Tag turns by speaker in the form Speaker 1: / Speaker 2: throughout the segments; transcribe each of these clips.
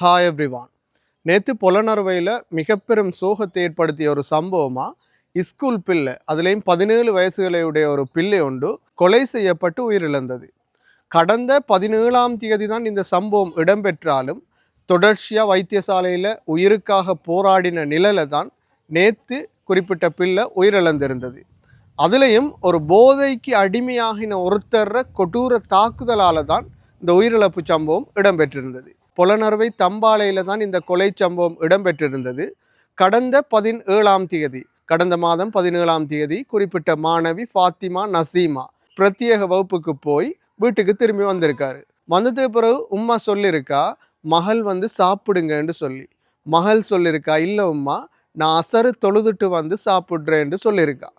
Speaker 1: Hi everyone நேற்று புலனறுவையில் மிக பெரும் சோகத்தை ஏற்படுத்திய ஒரு சம்பவமாக இஸ்கூல் பிள்ளை அதுலேயும் பதினேழு வயசுகளையுடைய ஒரு பிள்ளை ஒன்று கொலை செய்யப்பட்டு உயிரிழந்தது. கடந்த பதினேழாம் தேதி தான் இந்த சம்பவம் இடம்பெற்றாலும் தொடர்ச்சியாக வைத்தியசாலையில் உயிருக்காக போராடின நிலையில தான் நேற்று குறிப்பிட்ட பிள்ளை உயிரிழந்திருந்தது. அதுலேயும் ஒரு போதைக்கு அடிமையாகின ஒருத்தர கொடூர தாக்குதலால் தான் இந்த உயிரிழப்பு சம்பவம் இடம்பெற்றிருந்தது. புலனறுவை தம்பாலையில் தான் இந்த கொலை சம்பவம் இடம்பெற்றிருந்தது. கடந்த பதினேழாம் தேதி கடந்த மாதம் பதினேழாம் தேதி குறிப்பிட்ட மாணவி ஃபாத்திமா நசீமா பிரத்யேக வகுப்புக்கு போய் வீட்டுக்கு திரும்பி வந்திருக்காரு. வந்ததுக்கு பிறகு உம்மா சொல்லியிருக்கா மகள் வந்து சாப்பிடுங்கன்னு சொல்லி. மகள் சொல்லியிருக்கா? இல்லை உம்மா நான் அசரு தொழுதுட்டு வந்து சாப்பிட்றேன்னு சொல்லியிருக்கா.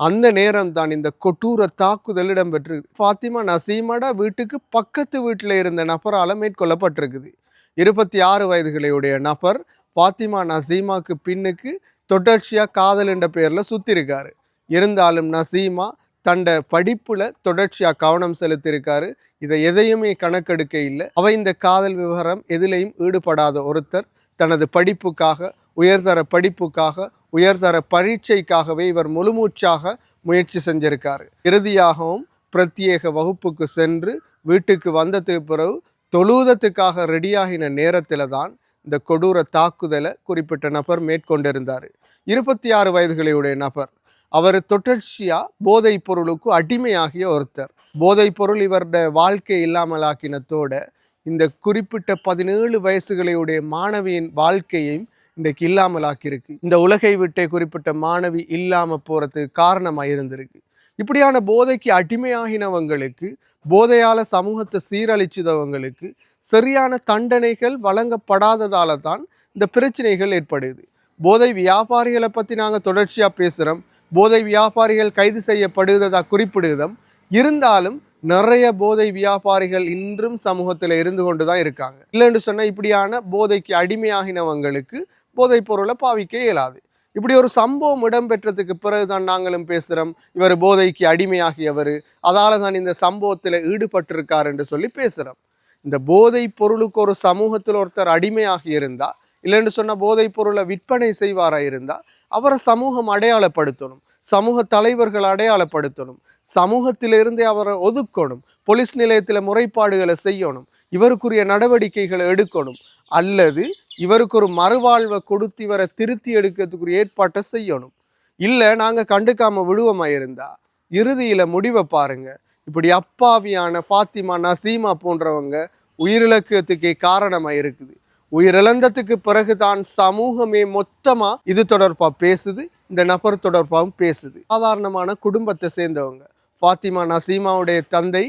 Speaker 1: அந்த நேரம் தான் இந்த கொடூர தாக்குதல் இடம்பெற்று ஃபாத்திமா நசீமடா வீட்டுக்கு பக்கத்து வீட்டில் இருந்த நபரால் மேற்கொள்ளப்பட்டிருக்குது. இருபத்தி ஆறு வயதுகளையுடைய நபர் ஃபாத்திமா நசீமாக்கு பின்னுக்கு தொடர்ச்சியாக காதல் என்ற பெயரில் சுற்றிருக்காரு இருந்தாலும் நசீமா தண்ட படிப்பில் தொடர்ச்சியாக கவனம் செலுத்தியிருக்காரு இதை எதையுமே கணக்கெடுக்க இல்லை. அவ இந்த காதல் விவகாரம் எதிலையும் ஈடுபடாத ஒருத்தர் தனது படிப்புக்காக உயர்தர படிப்புக்காக உயர்தர பரீட்சைக்காகவே இவர் முழுமூச்சாக முயற்சி செஞ்சிருக்கார். இறுதியாகவும் பிரத்யேக வகுப்புக்கு சென்று வீட்டுக்கு வந்ததுக்கு பிறகு தொழுவதத்துக்காக ரெடியாகின நேரத்தில் தான் இந்த கொடூர தாக்குதலை குறிப்பிட்ட நபர் மேற்கொண்டிருந்தார். இருபத்தி ஆறு வயதுகளையுடைய நபர். அவர் தொடர்ச்சியாக போதைப் பொருளுக்கு அடிமையாகிய ஒருத்தர். போதைப் பொருள் இவருடைய வாழ்க்கை இல்லாமலாக்கினத்தோட இந்த குறிப்பிட்ட பதினேழு வயசுகளையுடைய மாணவியின் வாழ்க்கையையும் இன்றைக்கு இல்லாமலாக்கியிருக்கு. இந்த உலகை விட்டே குறிப்பிட்ட மாணவி இல்லாமல் போகிறதுக்கு காரணமாக இருந்திருக்கு. இப்படியான போதைக்கு அடிமையாகினவங்களுக்கு போதையால் சமூகத்தை சீரழிச்சதவங்களுக்கு சரியான தண்டனைகள் வழங்கப்படாததால தான் இந்த பிரச்சனைகள் ஏற்படுது. போதை வியாபாரிகளை பற்றி நாங்கள் தொடர்ச்சியாக பேசுகிறோம் போதை வியாபாரிகள் கைது செய்யப்படுவதா குறிப்பிடுதம் இருந்தாலும் நிறைய போதை வியாபாரிகள் இன்றும் சமூகத்தில் இருந்து கொண்டு தான் இருக்காங்க. இல்லைன்னு சொன்னால் இப்படியான போதைக்கு அடிமையாகினவங்களுக்கு போதைப் பொருளை பாவிக்க இயலாது. இப்படி ஒரு சம்பவம் இடம்பெற்றதுக்கு பிறகுதான் நாங்களும் பேசுகிறோம் இவர் போதைக்கு அடிமையாகியவர். அதால் தான் இந்த சம்பவத்தில் ஈடுபட்டிருக்கார் என்று சொல்லி பேசுகிறோம் இந்த போதைப் பொருளுக்கு ஒரு சமூகத்தில் ஒருத்தர் அடிமையாகி இருந்தால் இல்லைன்னு சொன்னால் போதைப் பொருளை விற்பனை செய்வாரா இருந்தால் அவரை சமூகம் அடையாளப்படுத்தணும். சமூக தலைவர்கள் அடையாளப்படுத்தணும். சமூகத்திலிருந்தே அவரை ஒதுக்கணும். போலீஸ் நிலையத்தில் முறைப்பாடுகளை செய்யணும். இவருக்குரிய நடவடிக்கைகளை எடுக்கணும். அல்லது இவருக்கு ஒரு மறுவாழ்வை கொடுத்து இவரை திருத்தி எடுக்கிறதுக்குரிய ஏற்பாட்டை செய்யணும். இல்லை நாங்கள் கண்டுக்காமல் விடுவோமா இருந்தா? இறுதியில் முடிவை பாருங்கள் இப்படி அப்பாவியான ஃபாத்திமா நசீமா போன்றவங்க உயிரிழக்கத்துக்கே காரணமாக இருக்குது. உயிரிழந்ததுக்கு பிறகுதான் சமூகமே மொத்தமாக இது தொடர்பாக பேசுது இந்த நபர் தொடர்பாகவும் பேசுது. சாதாரணமான குடும்பத்தை சேர்ந்தவங்க. ஃபாத்திமா நசீமாவுடைய தந்தை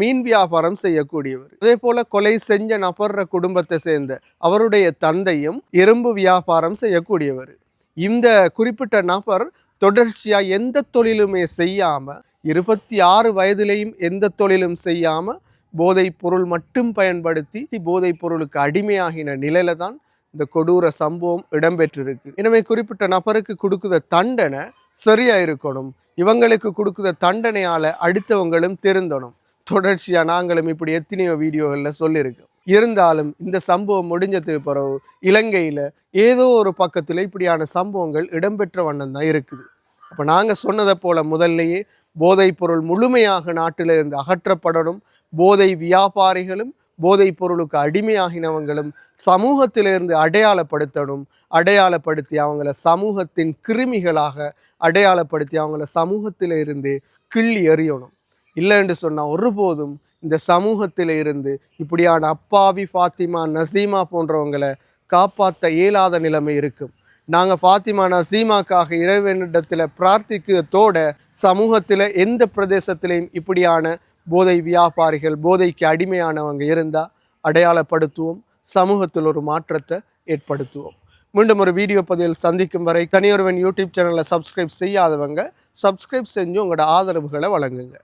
Speaker 1: மீன் வியாபாரம் செய்யக்கூடியவர். அதே போல கொலை செஞ்ச நபர்ற குடும்பத்தை சேர்ந்த அவருடைய தந்தையும் இரும்பு வியாபாரம் செய்யக்கூடியவர். இந்த குறிப்பிட்ட நபர் தொடர்ச்சியா எந்த தொழிலுமே செய்யாம இருபத்தி ஆறு வயதிலையும் எந்த தொழிலும் செய்யாம போதைப் பொருள் மட்டும் பயன்படுத்தி போதைப் பொருளுக்கு அடிமையாகின நிலையில தான் இந்த கொடூர சம்பவம் இடம்பெற்றிருக்கு. எனவே குறிப்பிட்ட நபருக்கு கொடுக்குற தண்டனை சரியா இருக்கணும். இவங்களுக்கு கொடுக்குற தண்டனையால் அடுத்தவங்களும் திருந்தணும். தொடர்ச்சியாக நாங்களும் இப்படி எத்தனையோ வீடியோகளில் சொல்லியிருக்கோம் இருந்தாலும் இந்த சம்பவம் முடிஞ்சதுக்கு பிறகு இலங்கையில் ஏதோ ஒரு பக்கத்தில் இப்படியான சம்பவங்கள் இடம்பெற்ற வண்ணம் தான் இருக்குது. அப்போ நாங்கள் சொன்னதை போல் முதல்லையே போதைப் பொருள் முழுமையாக நாட்டிலிருந்து அகற்றப்படணும். போதை வியாபாரிகளும் போதைப் பொருளுக்கு அடிமையாகினவங்களும் சமூகத்திலிருந்து அடையாளப்படுத்தணும் அடையாளப்படுத்தி அவங்கள சமூகத்தின் கிருமிகளாக அடையாளப்படுத்தி அவங்கள சமூகத்திலிருந்து கிள்ளி எறியணும். இல்லைன்னு சொன்னால் ஒருபோதும் இந்த சமூகத்தில் இருந்து இப்படியான அப்பாவி ஃபாத்திமா நசீமா போன்றவங்களை காப்பாற்ற இயலாத நிலைமை இருக்கும். நாங்கள் ஃபாத்திமா நசீமாக்காக இறைவனிடத்தில் பிரார்த்திக்கிறதோட சமூகத்தில் எந்த பிரதேசத்திலையும் இப்படியான போதை வியாபாரிகள் போதைக்கு அடிமையானவங்க இருந்தால் அடையாளப்படுத்துவோம் சமூகத்தில் ஒரு மாற்றத்தை ஏற்படுத்துவோம். மீண்டும் ஒரு வீடியோ பதிவில் சந்திக்கும் வரை தனியொருவன் யூடியூப் சேனலை சப்ஸ்கிரைப் செய்யாதவங்க சப்ஸ்கிரைப் செஞ்சு உங்களோட ஆதரவுகளை வழங்குங்க.